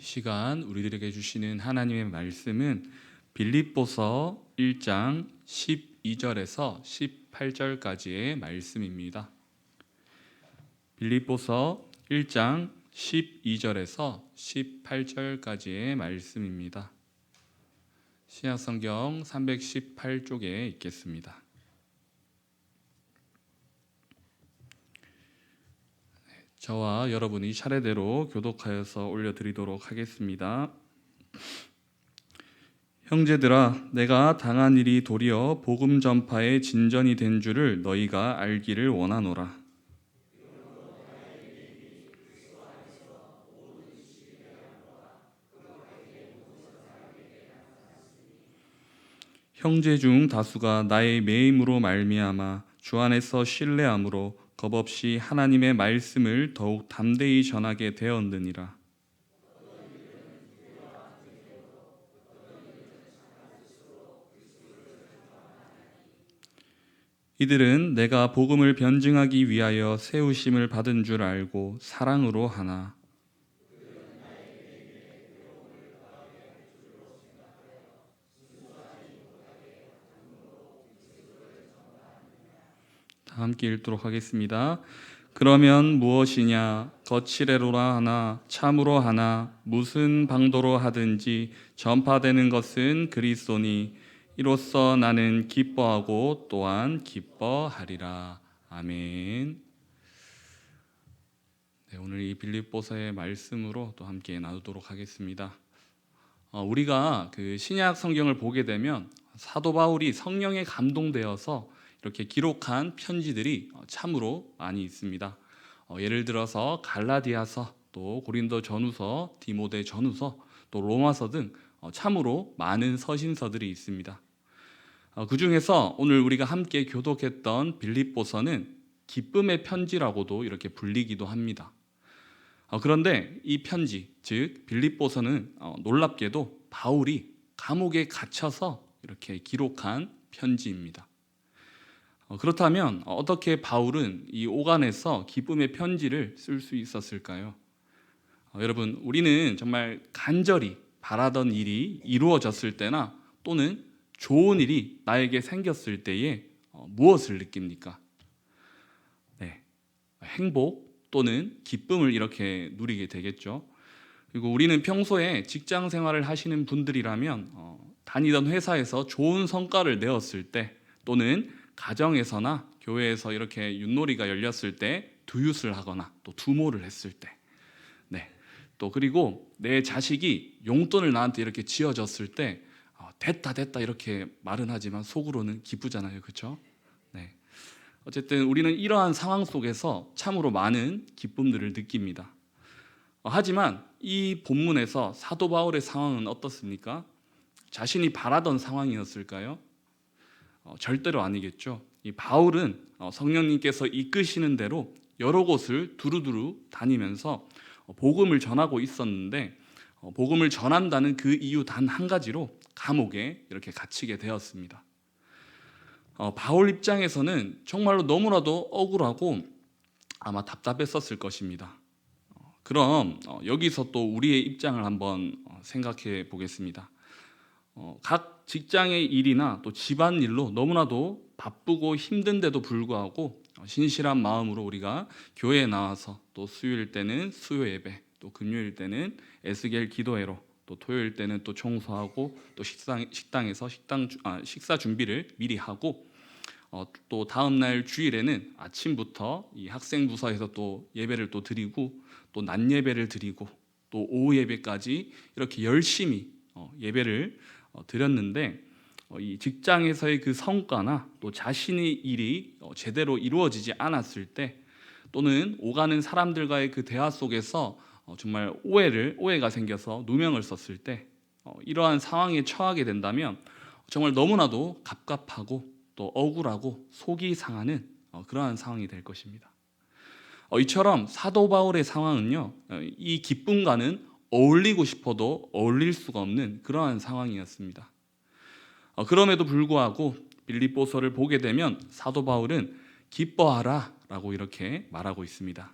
시간 우리들에게 주시는 하나님의 말씀은 빌립보서 1장 12절에서 18절까지의 말씀입니다. 빌립보서 1장 12절에서 18절까지의 말씀입니다. 신약성경 318쪽에 있겠습니다. 저와 여러분이 차례대로 교독하여서 올려드리도록 하겠습니다. 형제들아, 내가 당한 일이 도리어 복음 전파의 진전이 된 줄을 너희가 알기를 원하노라. 형제 중 다수가 나의 매임으로 말미암아 주 안에서 신뢰함으로 겁 없이 하나님의 말씀을 더욱 담대히 전하게 되었느니라. 이들은 내가 복음을 변증하기 위하여 세우심을 받은 줄 알고 사랑으로 하나 함께 읽도록 하겠습니다. 그러면 무엇이냐 거칠애로라 하나 참으로 하나 무슨 방도로 하든지 전파되는 것은 그리스도니 이로써 나는 기뻐하고 또한 기뻐하리라 아멘. 네, 오늘 이 빌립보서의 말씀으로 또 함께 나누도록 하겠습니다. 어, 우리가 그 신약 성경을 보게 되면 사도 바울이 성령에 감동되어서 이렇게 기록한 편지들이 어, 참으로 많이 있습니다. 어, 예를 들어서 갈라디아서, 또 고린도 전후서, 디모데 전후서, 또 로마서 등 어, 참으로 많은 서신서들이 있습니다. 그 중에서 오늘 우리가 함께 교독했던 빌립보서는 기쁨의 편지라고도 이렇게 불리기도 합니다. 그런데 이 편지, 즉 빌립보서는 놀랍게도 바울이 감옥에 갇혀서 이렇게 기록한 편지입니다. 어, 그렇다면 어떻게 바울은 이 오간에서 기쁨의 편지를 쓸 수 있었을까요? 어, 여러분, 우리는 정말 간절히 바라던 일이 이루어졌을 때나 또는 좋은 일이 나에게 생겼을 때에 어, 무엇을 느낍니까? 네, 행복 또는 기쁨을 이렇게 누리게 되겠죠. 그리고 우리는 평소에 직장 생활을 하시는 분들이라면 어, 다니던 회사에서 좋은 성과를 내었을 때 또는 가정에서나 교회에서 이렇게 윷놀이가 열렸을 때 두윷을 하거나 또 두모를 했을 때, 네, 또 그리고 내 자식이 용돈을 나한테 이렇게 지어졌을 때 어, 됐다 됐다 이렇게 말은 하지만 속으로는 기쁘잖아요, 그렇죠? 네, 어쨌든 우리는 이러한 상황 속에서 참으로 많은 기쁨들을 느낍니다. 어, 하지만 이 본문에서 사도 바울의 상황은 어떻습니까? 자신이 바라던 상황이었을까요? 어, 절대로 아니겠죠. 이 바울은 어, 성령님께서 이끄시는 대로 여러 곳을 두루두루 다니면서 어, 복음을 전하고 있었는데 어, 복음을 전한다는 그 이유 단 한 가지로 감옥에 이렇게 갇히게 되었습니다. 어, 바울 입장에서는 정말로 너무나도 억울하고 아마 답답했었을 것입니다. 어, 그럼 어, 여기서 또 우리의 입장을 한번 어, 생각해 보겠습니다. 어, 각 직장의 일이나 또 집안 일로 너무나도 바쁘고 힘든데도 불구하고 어, 신실한 마음으로 우리가 교회에 나와서 또 수요일 때는 수요 예배, 또 금요일 때는 에스겔 기도회로 또 토요일 때는 또 청소하고 또 식당 식당에서 식당 아, 식사 준비를 미리 하고 어, 또 다음 날 주일에는 아침부터 이 학생 부서에서 또 예배를 또 드리고 또 낮 예배를 드리고 또 오후 예배까지 이렇게 열심히 어, 예배를 어, 드렸는데 어, 이 직장에서의 그 성과나 또 자신의 일이 어, 제대로 이루어지지 않았을 때 또는 오가는 사람들과의 그 대화 속에서 정말 오해를 오해가 생겨서 누명을 썼을 때 이러한 상황에 처하게 된다면 정말 너무나도 갑갑하고 또 억울하고 속이 상하는 그러한 상황이 될 것입니다. 이처럼 사도 바울의 상황은요 이 기쁨과는 어울리고 싶어도 어울릴 수가 없는 그러한 상황이었습니다. 어, 그럼에도 불구하고 빌립보서를 보게 되면 사도 바울은 기뻐하라라고 이렇게 말하고 있습니다.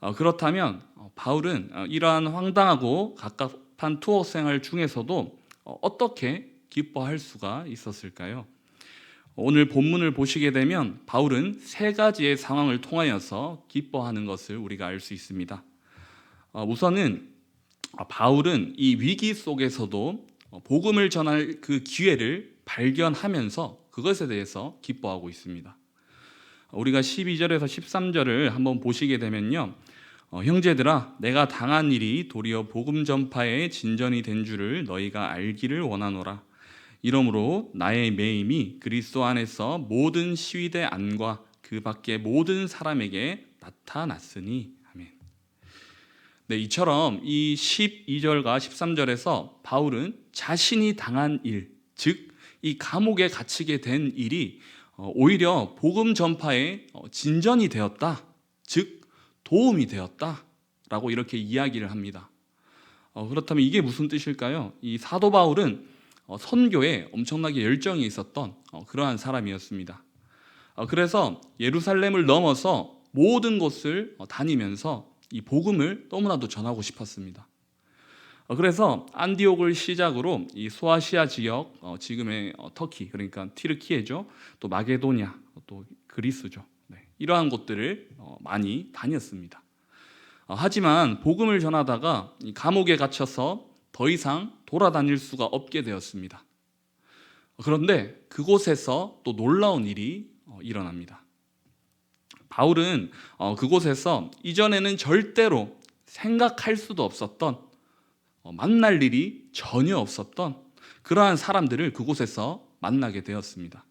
어, 그렇다면 어, 바울은 어, 이러한 황당하고 갑갑한 투어 생활 중에서도 어, 어떻게 기뻐할 수가 있었을까요? 오늘 본문을 보시게 되면 바울은 세 가지의 상황을 통하여서 기뻐하는 것을 우리가 알 수 있습니다. 어, 우선은 어, 바울은 이 위기 속에서도 어, 복음을 전할 그 기회를 발견하면서 그것에 대해서 기뻐하고 있습니다. 어, 우리가 12절에서 13절을 한번 보시게 되면요. 어, 형제들아 내가 당한 일이 도리어 복음 전파의 진전이 된 줄을 너희가 알기를 원하노라. 이러므로 나의 매임이 그리스도 안에서 모든 시위대 안과 그 밖의 모든 사람에게 나타났으니. 네, 이처럼 이 12절과 13절에서 바울은 자신이 당한 일, 즉 이 감옥에 갇히게 된 일이 어, 오히려 복음 전파의 어, 진전이 되었다. 즉 도움이 되었다 라고 이렇게 이야기를 합니다. 어, 그렇다면 이게 무슨 뜻일까요? 이 사도 바울은 어, 선교에 엄청나게 열정이 있었던 어, 그러한 사람이었습니다. 어, 그래서 예루살렘을 넘어서 모든 곳을 어, 다니면서 이 복음을 너무나도 전하고 싶었습니다. 어, 그래서 안디옥을 시작으로 이 소아시아 지역, 어, 지금의 어, 터키 그러니까 티르키예죠, 또 마게도냐, 또 그리스죠. 네, 이러한 곳들을 어, 많이 다녔습니다. 어, 하지만 복음을 전하다가 이 감옥에 갇혀서 더 이상 돌아다닐 수가 없게 되었습니다. 어, 그런데 그곳에서 또 놀라운 일이 어, 일어납니다. 바울은 어, 그곳에서 이전에는 절대로 생각할 수도 없었던 어, 만날 일이 전혀 없었던 그러한 사람들을 그곳에서 만나게 되었습니다.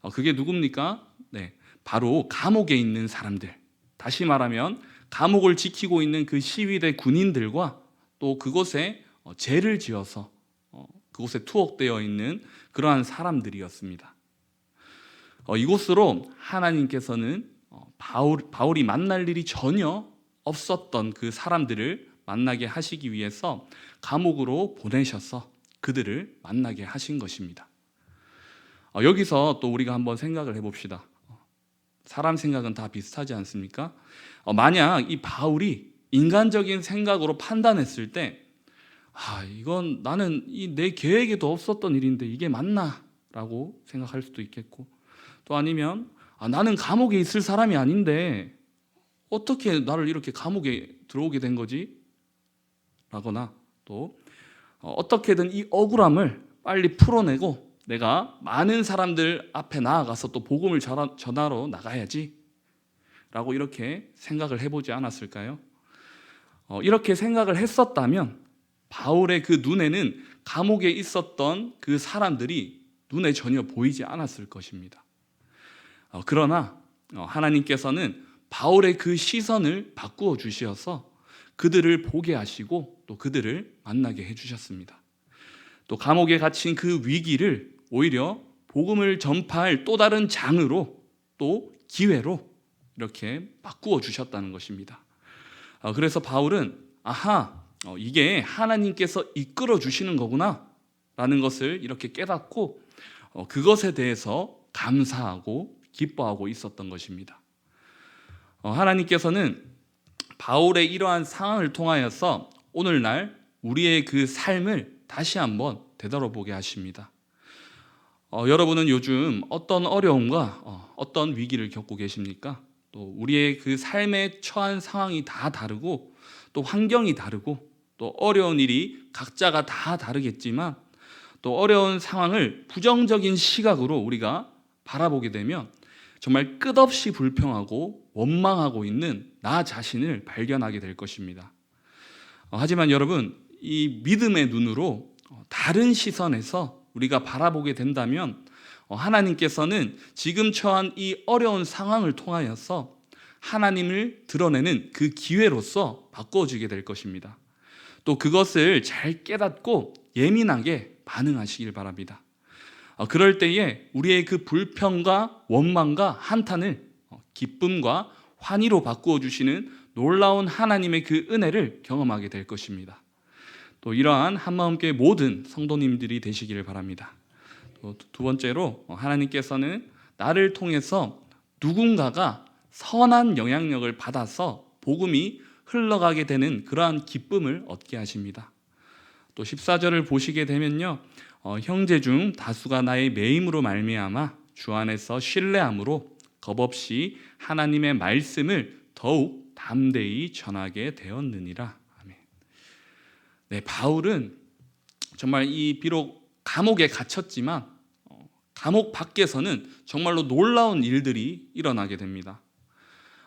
어, 그게 누굽니까? 네, 바로 감옥에 있는 사람들. 다시 말하면 감옥을 지키고 있는 그 시위대 군인들과 또 그곳에 어, 죄를 지어서 어, 그곳에 투옥되어 있는 그러한 사람들이었습니다. 어, 이곳으로 하나님께서는 어, 바울, 바울이 만날 일이 전혀 없었던 그 사람들을 만나게 하시기 위해서 감옥으로 보내셔서 그들을 만나게 하신 것입니다. 어, 여기서 또 우리가 한번 생각을 해봅시다. 어, 사람 생각은 다 비슷하지 않습니까? 어, 만약 이 바울이 인간적인 생각으로 판단했을 때, 아, 이건 나는 이 내 계획에도 없었던 일인데 이게 맞나 라고 생각할 수도 있겠고, 또 아니면 아, 나는 감옥에 있을 사람이 아닌데 어떻게 나를 이렇게 감옥에 들어오게 된 거지? 라거나 또 어, 어떻게든 이 억울함을 빨리 풀어내고 내가 많은 사람들 앞에 나아가서 또 복음을 전하, 전하러 나가야지 라고 이렇게 생각을 해보지 않았을까요? 어, 이렇게 생각을 했었다면 바울의 그 눈에는 감옥에 있었던 그 사람들이 눈에 전혀 보이지 않았을 것입니다. 어, 그러나 어, 하나님께서는 바울의 그 시선을 바꾸어 주시어서 그들을 보게 하시고 또 그들을 만나게 해주셨습니다. 또 감옥에 갇힌 그 위기를 오히려 복음을 전파할 또 다른 장으로 또 기회로 이렇게 바꾸어 주셨다는 것입니다. 어, 그래서 바울은 아하 어, 이게 하나님께서 이끌어 주시는 거구나 라는 것을 이렇게 깨닫고 어, 그것에 대해서 감사하고 기뻐하고 있었던 것입니다. 어, 하나님께서는 바울의 이러한 상황을 통하여서 오늘날 우리의 그 삶을 다시 한번 되돌아보게 하십니다. 어, 여러분은 요즘 어떤 어려움과 어, 어떤 위기를 겪고 계십니까? 또 우리의 그 삶에 처한 상황이 다 다르고 또 환경이 다르고 또 어려운 일이 각자가 다 다르겠지만 또 어려운 상황을 부정적인 시각으로 우리가 바라보게 되면 정말 끝없이 불평하고 원망하고 있는 나 자신을 발견하게 될 것입니다. 어, 하지만 여러분, 이 믿음의 눈으로 어, 다른 시선에서 우리가 바라보게 된다면 어, 하나님께서는 지금 처한 이 어려운 상황을 통하여서 하나님을 드러내는 그 기회로서 바꿔주게 될 것입니다. 또 그것을 잘 깨닫고 예민하게 반응하시길 바랍니다. 어, 그럴 때에 우리의 그 불평과 원망과 한탄을 어, 기쁨과 환희로 바꾸어 주시는 놀라운 하나님의 그 은혜를 경험하게 될 것입니다. 또 이러한 한마음교회 모든 성도님들이 되시기를 바랍니다. 또두 번째로 어, 하나님께서는 나를 통해서 누군가가 선한 영향력을 받아서 복음이 흘러가게 되는 그러한 기쁨을 얻게 하십니다. 또 14절을 보시게 되면요. 어, 형제 중 다수가 나의 매임으로 말미암아 주 안에서 신뢰함으로 겁없이 하나님의 말씀을 더욱 담대히 전하게 되었느니라. 아멘. 네, 바울은 정말 이 비록 감옥에 갇혔지만 어, 감옥 밖에서는 정말로 놀라운 일들이 일어나게 됩니다.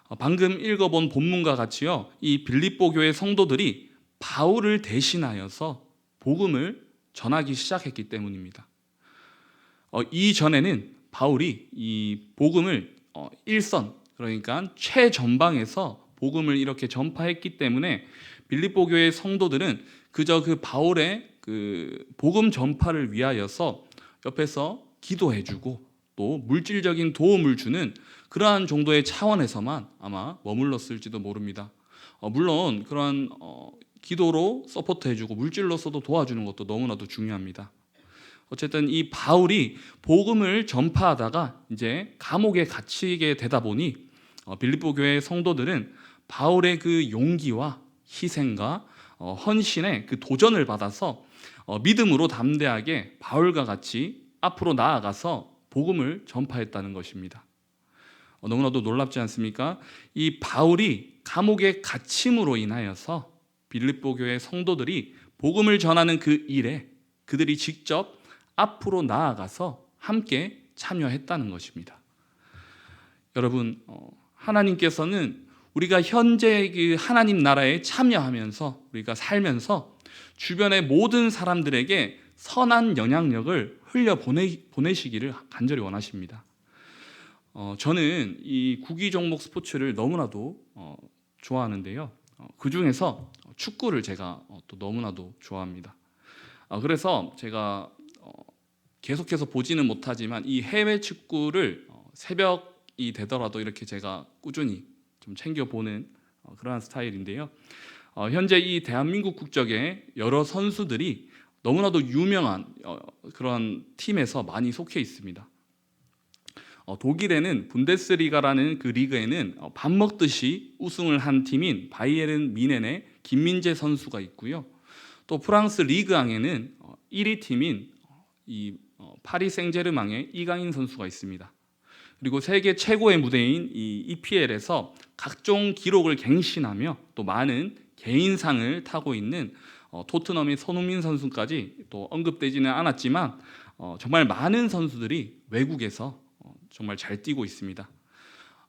어, 방금 읽어본 본문과 같이요, 이 빌립보 교회 성도들이 바울을 대신하여서 복음을 전하기 시작했기 때문입니다. 어, 이 전에는 바울이 이 복음을 어, 일선 그러니까 최전방에서 복음을 이렇게 전파했기 때문에 빌립보 교회 성도들은 그저 그 바울의 그 복음 전파를 위하여서 옆에서 기도해주고 또 물질적인 도움을 주는 그러한 정도의 차원에서만 아마 머물렀을지도 모릅니다. 어, 물론 그러한 어, 기도로 서포트해주고 물질로서도 도와주는 것도 너무나도 중요합니다. 어쨌든 이 바울이 복음을 전파하다가 이제 감옥에 갇히게 되다 보니 어, 빌립보 교회 성도들은 바울의 그 용기와 희생과 어, 헌신의 그 도전을 받아서 어, 믿음으로 담대하게 바울과 같이 앞으로 나아가서 복음을 전파했다는 것입니다. 어, 너무나도 놀랍지 않습니까? 이 바울이 감옥에 갇힘으로 인하여서 빌립보 교회 성도들이 복음을 전하는 그 일에 그들이 직접 앞으로 나아가서 함께 참여했다는 것입니다. 여러분, 어, 하나님께서는 우리가 현재 그 하나님 나라에 참여하면서 우리가 살면서 주변의 모든 사람들에게 선한 영향력을 흘려 보내, 보내시기를 간절히 원하십니다. 어, 저는 이 구기 종목 스포츠를 너무나도 어, 좋아하는데요. 어, 그 중에서 축구를 제가 어, 또 너무나도 좋아합니다. 어, 그래서 제가 어, 계속해서 보지는 못하지만 이 해외 축구를 어, 새벽이 되더라도 이렇게 제가 꾸준히 좀 챙겨 보는 어, 그러한 스타일인데요. 어, 현재 이 대한민국 국적의 여러 선수들이 너무나도 유명한 어, 그런 팀에서 많이 속해 있습니다. 어, 독일에는 분데스리가라는 그 리그에는 어, 밥 먹듯이 우승을 한 팀인 바이에른 미넨의 김민재 선수가 있고요. 또 프랑스 리그앙에는 어, 1위 팀인 어, 이 어, 파리 생제르맹의 이강인 선수가 있습니다. 그리고 세계 최고의 무대인 이 EPL에서 각종 기록을 갱신하며 또 많은 개인상을 타고 있는 어, 토트넘의 손흥민 선수까지 또 언급되지는 않았지만 어, 정말 많은 선수들이 외국에서 어, 정말 잘 뛰고 있습니다.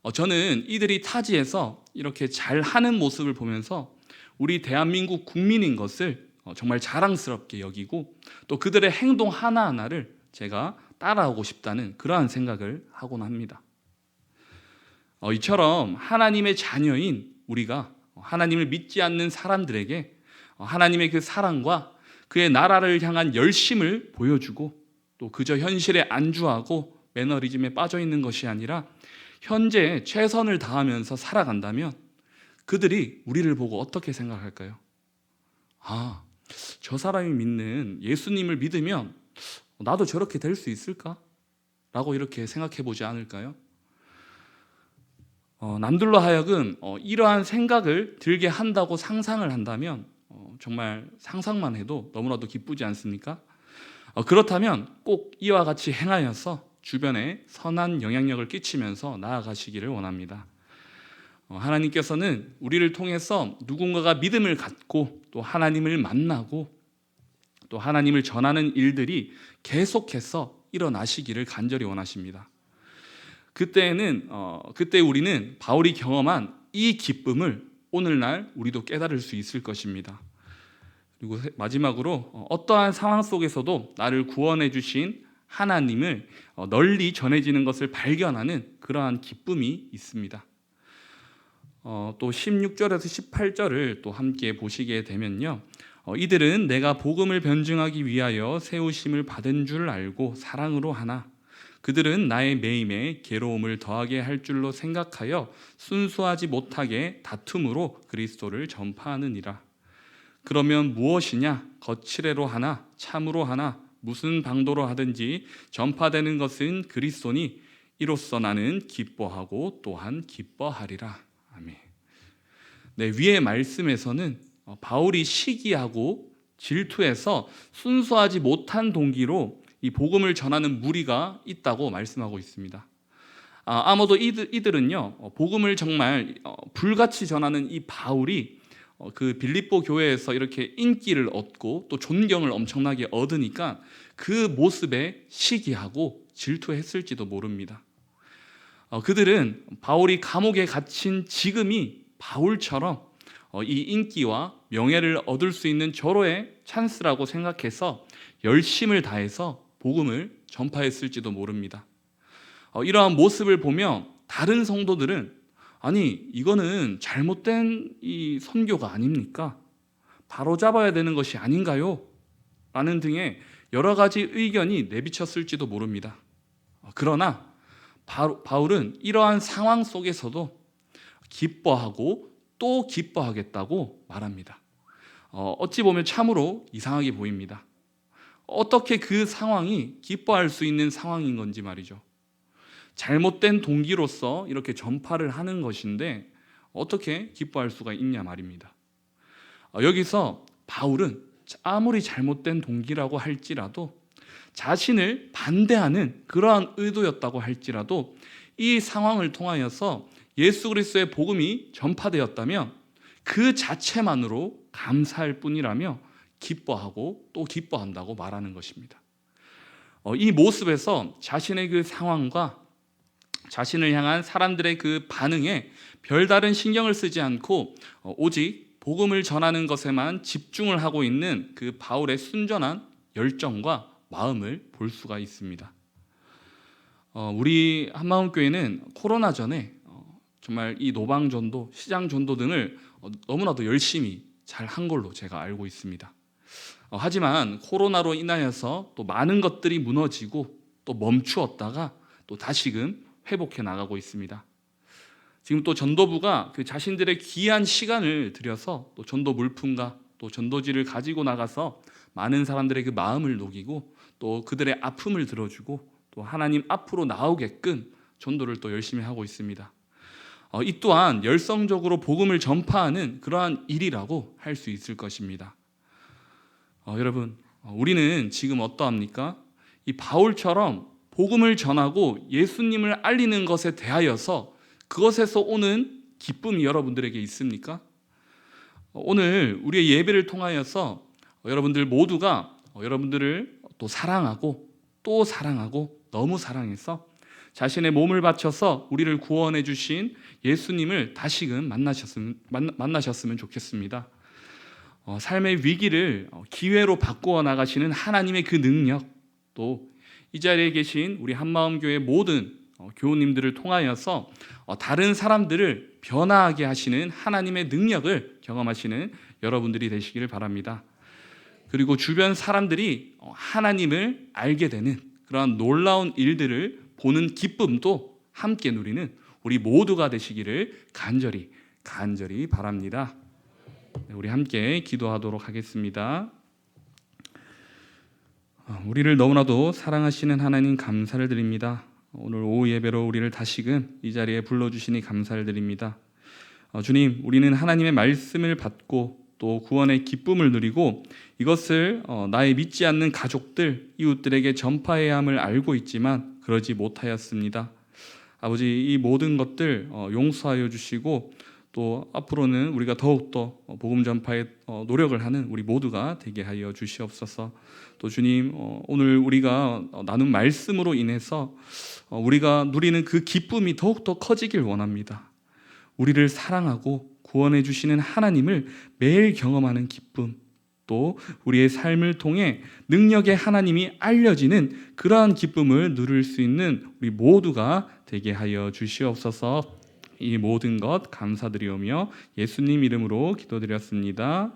어, 저는 이들이 타지에서 이렇게 잘 하는 모습을 보면서 우리 대한민국 국민인 것을 어, 정말 자랑스럽게 여기고 또 그들의 행동 하나하나를 제가 따라하고 싶다는 그러한 생각을 하곤 합니다. 어, 이처럼 하나님의 자녀인 우리가 하나님을 믿지 않는 사람들에게 어, 하나님의 그 사랑과 그의 나라를 향한 열심을 보여주고 또 그저 현실에 안주하고 매너리즘에 빠져 있는 것이 아니라 현재 최선을 다하면서 살아간다면 그들이 우리를 보고 어떻게 생각할까요? 아, 저 사람이 믿는 예수님을 믿으면 나도 저렇게 될 수 있을까? 라고 이렇게 생각해 보지 않을까요? 어, 남들로 하여금 어, 이러한 생각을 들게 한다고 상상을 한다면 어, 정말 상상만 해도 너무나도 기쁘지 않습니까? 어, 그렇다면 꼭 이와 같이 행하여서 주변에 선한 영향력을 끼치면서 나아가시기를 원합니다. 어, 하나님께서는 우리를 통해서 누군가가 믿음을 갖고 또 하나님을 만나고 또 하나님을 전하는 일들이 계속해서 일어나시기를 간절히 원하십니다. 그때는 어, 그때 우리는 바울이 경험한 이 기쁨을 오늘날 우리도 깨달을 수 있을 것입니다. 그리고 세- 마지막으로 어, 어떠한 상황 속에서도 나를 구원해 주신 하나님을 어, 널리 전해지는 것을 발견하는 그러한 기쁨이 있습니다. 어, 또 16절에서 18절을 또 함께 보시게 되면요. 어, 이들은 내가 복음을 변증하기 위하여 세우심을 받은 줄 알고 사랑으로 하나 그들은 나의 매임에 괴로움을 더하게 할 줄로 생각하여 순수하지 못하게 다툼으로 그리스도를 전파하느니라. 그러면 무엇이냐? 거칠애로 하나, 참으로 하나, 무슨 방도로 하든지 전파되는 것은 그리스도니 이로써 나는 기뻐하고 또한 기뻐하리라. 아멘. 네, 위의 말씀에서는 어, 바울이 시기하고 질투해서 순수하지 못한 동기로 이 복음을 전하는 무리가 있다고 말씀하고 있습니다. 아, 아마도 이들, 이들은요 어, 복음을 정말 어, 불같이 전하는 이 바울이 어, 그 빌립보 교회에서 이렇게 인기를 얻고 또 존경을 엄청나게 얻으니까 그 모습에 시기하고 질투했을지도 모릅니다. 어, 그들은 바울이 감옥에 갇힌 지금이 바울처럼 어, 이 인기와 명예를 얻을 수 있는 절호의 찬스라고 생각해서 열심을 다해서 복음을 전파했을지도 모릅니다. 어, 이러한 모습을 보며 다른 성도들은 아니 이거는 잘못된 이 선교가 아닙니까? 바로 잡아야 되는 것이 아닌가요? 라는 등의 여러 가지 의견이 내비쳤을지도 모릅니다. 어, 그러나 바- 바울은 이러한 상황 속에서도 기뻐하고 또 기뻐하겠다고 말합니다. 어, 어찌 보면 참으로 이상하게 보입니다. 어떻게 그 상황이 기뻐할 수 있는 상황인 건지 말이죠. 잘못된 동기로서 이렇게 전파를 하는 것인데 어떻게 기뻐할 수가 있냐 말입니다. 어, 여기서 바울은 아무리 잘못된 동기라고 할지라도 자신을 반대하는 그러한 의도였다고 할지라도 이 상황을 통하여서 예수 그리스도의 복음이 전파되었다면 그 자체만으로 감사할 뿐이라며 기뻐하고 또 기뻐한다고 말하는 것입니다. 어, 이 모습에서 자신의 그 상황과 자신을 향한 사람들의 그 반응에 별다른 신경을 쓰지 않고 어, 오직 복음을 전하는 것에만 집중을 하고 있는 그 바울의 순전한 열정과 마음을 볼 수가 있습니다. 어, 우리 한마음 교회는 코로나 전에 어, 정말 이 노방 전도, 시장 전도 등을 어, 너무나도 열심히 잘 한 걸로 제가 알고 있습니다. 어, 하지만 코로나로 인하여서 또 많은 것들이 무너지고 또 멈추었다가 또 다시금 회복해 나가고 있습니다. 지금 또 전도부가 그 자신들의 귀한 시간을 들여서 또 전도 물품과 또 전도지를 가지고 나가서 많은 사람들의 그 마음을 녹이고 또 그들의 아픔을 들어주고 또 하나님 앞으로 나오게끔 전도를 또 열심히 하고 있습니다. 어, 이 또한 열성적으로 복음을 전파하는 그러한 일이라고 할 수 있을 것입니다. 어, 여러분, 어, 우리는 지금 어떠합니까? 이 바울처럼 복음을 전하고 예수님을 알리는 것에 대하여서 그것에서 오는 기쁨이 여러분들에게 있습니까? 어, 오늘 우리의 예배를 통하여서 어, 여러분들 모두가 어, 여러분들을 또 사랑하고 또 사랑하고 너무 사랑해서 자신의 몸을 바쳐서 우리를 구원해 주신 예수님을 다시금 만나셨으면 만- 만나셨으면 좋겠습니다. 어, 삶의 위기를 어, 기회로 바꾸어 나가시는 하나님의 그 능력 또 이 자리에 계신 우리 한마음 교회 모든 어, 교우님들을 통하여서 어, 다른 사람들을 변화하게 하시는 하나님의 능력을 경험하시는 여러분들이 되시기를 바랍니다. 그리고 주변 사람들이 어, 하나님을 알게 되는 그러한 놀라운 일들을 보는 기쁨도 함께 누리는 우리 모두가 되시기를 간절히 간절히 바랍니다. 네, 우리 함께 기도하도록 하겠습니다. 어, 우리를 너무나도 사랑하시는 하나님 감사를 드립니다. 오늘 오후 예배로 우리를 다시금 이 자리에 불러주시니 감사를 드립니다. 어, 주님, 우리는 하나님의 말씀을 받고 또 구원의 기쁨을 누리고 이것을 어, 나의 믿지 않는 가족들, 이웃들에게 전파해야 함을 알고 있지만 그러지 못하였습니다. 아버지 이 모든 것들 어, 용서하여 주시고 또 앞으로는 우리가 더욱더 어, 복음 전파에 어, 노력을 하는 우리 모두가 되게 하여 주시옵소서. 또 주님 어, 오늘 우리가 어, 나눈 말씀으로 인해서 어, 우리가 누리는 그 기쁨이 더욱더 커지길 원합니다. 우리를 사랑하고 구원해 주시는 하나님을 매일 경험하는 기쁨 또 우리의 삶을 통해 능력의 하나님이 알려지는 그러한 기쁨을 누릴 수 있는 우리 모두가 되게 하여 주시옵소서. 이 모든 것 감사드리오며 예수님 이름으로 기도드렸습니다.